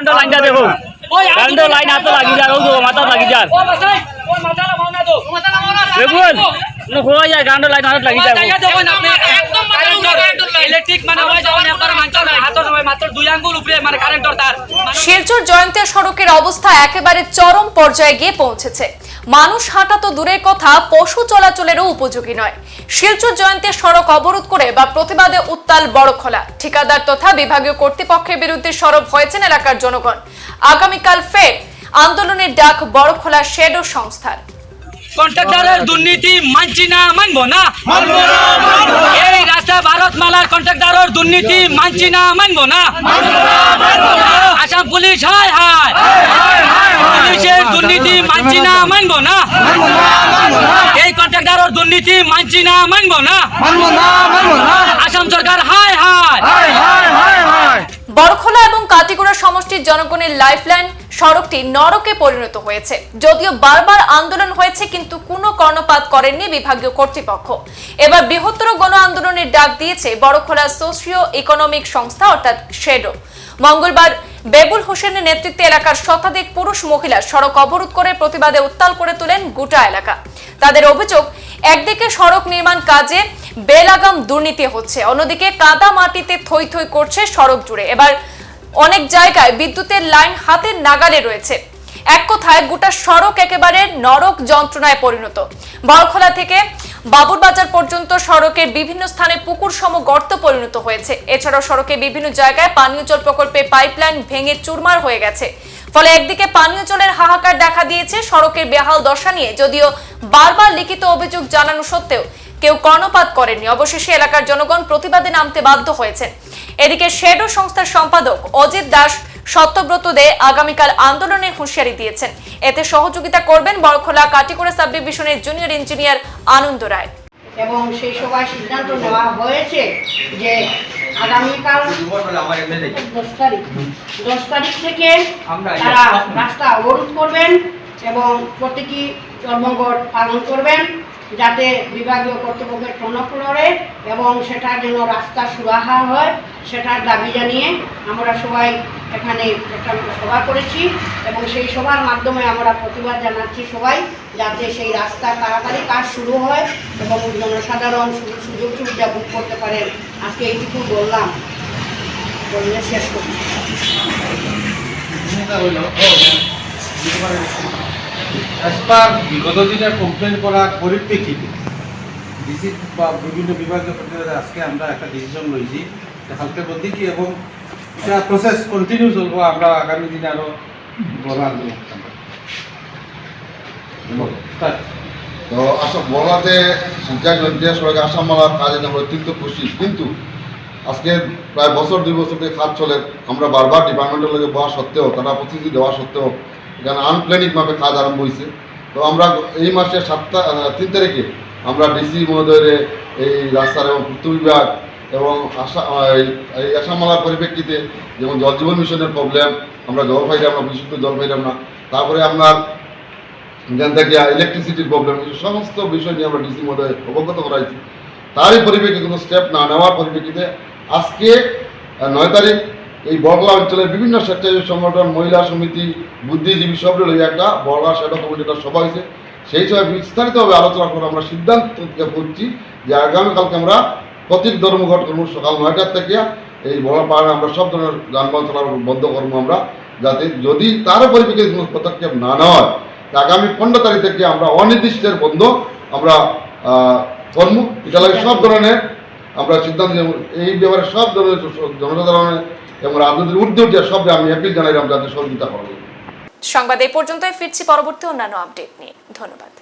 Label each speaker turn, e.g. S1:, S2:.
S1: কারেন্টের লাইনটা দেখো কারেন্টের লাইন হাতে লাগি যায় ও মাথা লাগি যায় দেখুন খোয়া যায় কারেন্টের লাইন হাতে লাগি যায়
S2: ইলেকট্রিক মানে হয় যখন আপনার মাঞ্চল হাতর সময় মাত্র দুই আঙ্গুল উপরে মানে
S3: শিলচর জয়ন্তীয়া সড়কের অবস্থা একেবারে চরম পর্যায়ে গিয়ে পৌঁছেছে। মানুষ হাঁটা তো দূরের কথা, পশু চলাচলেরও উপযোগী নয়। শিলচর জয়ন্তের সড়ক অবরোধ করে বা প্রতিবাদে উত্তাল বড়খোলা ঠিকাদার তথা বিভাগীয় কর্তৃপক্ষের বিরুদ্ধে সরব হয়েছেন এলাকার জনগণ। আগামীকাল ফের আন্দোলনের ডাক বড়খোলা ও সংস্থার।
S2: কন্ট্রাক্টরের দুর্নীতি মানছি না মানবো না? এই রাস্তা ভারত মালার কন্ট্রাক্টরের দুর্নীতি মানছি না মানবো না? আসাম পুলিশ হায় হায়। পুলিশের দুর্নীতি মানছি না মানবো না? এই কন্ট্রাক্টরের দুর্নীতি মানছি না মানবো না? আসাম সরকার হায় হায়।
S3: বড়খোলা এবং কাটিগুড়া সমষ্টির জনগণের লাইফলাইন সড়কটি নরকে পরিণত হয়েছে। যদিও বারবার আন্দোলন হয়েছে, কিন্তু কোনো কর্ণপাত করেননি বিভাগীয় কর্তৃপক্ষ। এবার বৃহত্তর গণ আন্দোলনের ডাক দিয়েছে বড়খোলা সোশিও ইকোনমিক সংস্থা, অর্থাৎ শেডো। মঙ্গলবার বেবুল হোসেনের নেতৃত্বে এলাকার শতাধিক পুরুষ মহিলা সড়ক অবরোধ করে প্রতিবাদে উত্তাল করে তোলেন গোটা এলাকা। তাদের অভিযোগ, একদিকে সড়ক নির্মাণ কাজে বেলাগাম দুর্নীতি হচ্ছে, অন্যদিকে কাদা মাটিতে থই থই করছে সড়ক জুড়ে। এবার অনেক জায়গায় বিদ্যুতের লাইন হাতের নাগালে রয়েছে। এক কথায় গোটা সড়ক একেবারে নরক যন্ত্রণায় পরিণত। বড়খোলা থেকে বাবুরবাজার পর্যন্ত সড়কের বিভিন্ন স্থানে পুকুর সম গর্ত পরিণত হয়েছে। এছাড়াও সড়কে বিভিন্ন জায়গায় পানীয় জল প্রকল্পে পাইপলাইন ভেঙে চুরমার হয়ে গেছে। ফলে একদিকে পানীয় জলের হাহাকার দেখা দিয়েছে সড়কের বেহাল দশা নিয়ে, যদিও বারবার লিখিত অভিযোগ জানানো সত্ত্বেও কেউ কর্ণপাত করেননি। অবশেষে এলাকার জনগণ প্রতিবাদে নামতে বাধ্য হয়েছেন। এদিকে শেডো সংস্থার সম্পাদক অজিত দাস সত্যব্রত দে আগামীকাল আন্দোলনের হুঁশিয়ারি দিয়েছেন। এতে সহযোগিতা করবেন বড়খোলা কাটিকোড়া সাব ডিভিশনের জুনিয়র ইঞ্জিনিয়ার আনন্দ রায়।
S4: এবং সেই সভায় সিদ্ধান্ত নেওয়া হয়েছে যে আগামীকাল দশ তারিখ। দশ তারিখ থেকে তারা রাস্তা অবরোধ করবেন এবং প্রতীকী ধর্মঘট পালন করবেন। যাতে বিভাগীয় কর্তৃপক্ষের টনপ্লরে এবং সেটার জন্য রাস্তা সুরাহা হয়, সেটার দাবি জানিয়ে আমরা সবাই এখানে একটা সভা করেছি এবং সেই সভার মাধ্যমে আমরা প্রতিবাদ জানাচ্ছি সবাই যাতে সেই রাস্তা তাড়াতাড়ি কাজ শুরু হয় এবং জনসাধারণ সুযোগ সুবিধা ভোগ করতে পারেন। আজকে এইটুকু বললাম। বললে শেষ করছি।
S5: বিগত দিনের কমপ্লেন করার পরিপ্রেক্ষিতে ডিসি বা বিভিন্ন আজকে আমরা একটা ডিসিশন বলতে এবং এটা প্রসেস কন্টিনিউ চলবো, আমরা আগামী দিনে আরও বড় আন্দোলন
S6: তো শিলচর নদীয়া সড়কে আসাম মালার কাজে আমরা অত্যন্ত খুশি। কিন্তু আজকে প্রায় বছর, দুই বছর থেকে কাজ চলে। আমরা বারবার ডিপার্টমেন্টের লোকে বলা সত্ত্বেও, তারা প্রতিশ্রুতি দেওয়া সত্ত্বেও এখানে আনপ্ল্যানিকভাবে কাজ আরম্ভ হয়েছে। তো আমরা এই মাসের সাতটা তিন তারিখে আমরা ডিসি মহোদয়ের এই রাস্তার এবং পূর্ত বিভাগ এবং আশা এই- আসামমালার পরিপ্রেক্ষিতে যেমন জল জীবন মিশনের প্রবলেম আমরা জল পাইলাম না, বিশুদ্ধ জল পাইলাম না। তারপরে আপনার এখান থেকে ইলেকট্রিসিটির প্রবলেম সমস্ত বিষয় নিয়ে আমরা ডিসি মহোদয় অবগত করাইছি। তারই পরিপ্রেক্ষিতে কোনো স্টেপ না নেওয়ার পরিপ্রেক্ষিতে আজকে নয় তারিখ এই বড়লা অঞ্চলের বিভিন্ন স্বেচ্ছাসেবী সংগঠন, মহিলা সমিতি, বুদ্ধিজীবী সব লইয়া একটা বড়লা সেবা কমিটির সভা হয়েছে। সেই সভায় বিস্তারিতভাবে আলোচনা করে আমরা সিদ্ধান্ত করছি যে আগামীকালকে আমরা প্রতীক ধর্মঘট করব সকাল নয়টার থেকে। এই বড় পাহাড়ে আমরা সব ধরনের যানবাহন চলাচল বন্ধ করব আমরা, যাতে যদি তার পরিপ্রেক্ষিতে কোনো পদক্ষেপ না নেওয়া হয় আগামী পনেরো তারিখ থেকে আমরা অনির্দিষ্টের বন্ধ আমরা কর্ম এটা লাগে সব ধরনের আমরা সিদ্ধান্ত এই ব্যাপারে সব জনসাধারণের এবং রাজনীতির ঊর্ধ্বে উঠে সব আমি অ্যাপিল জানাইলাম যাতে সহযোগিতা করব
S3: সংবাদ এই পর্যন্তই, ফিরছি পরবর্তী অন্যান্য আপডেট নিয়ে। ধন্যবাদ।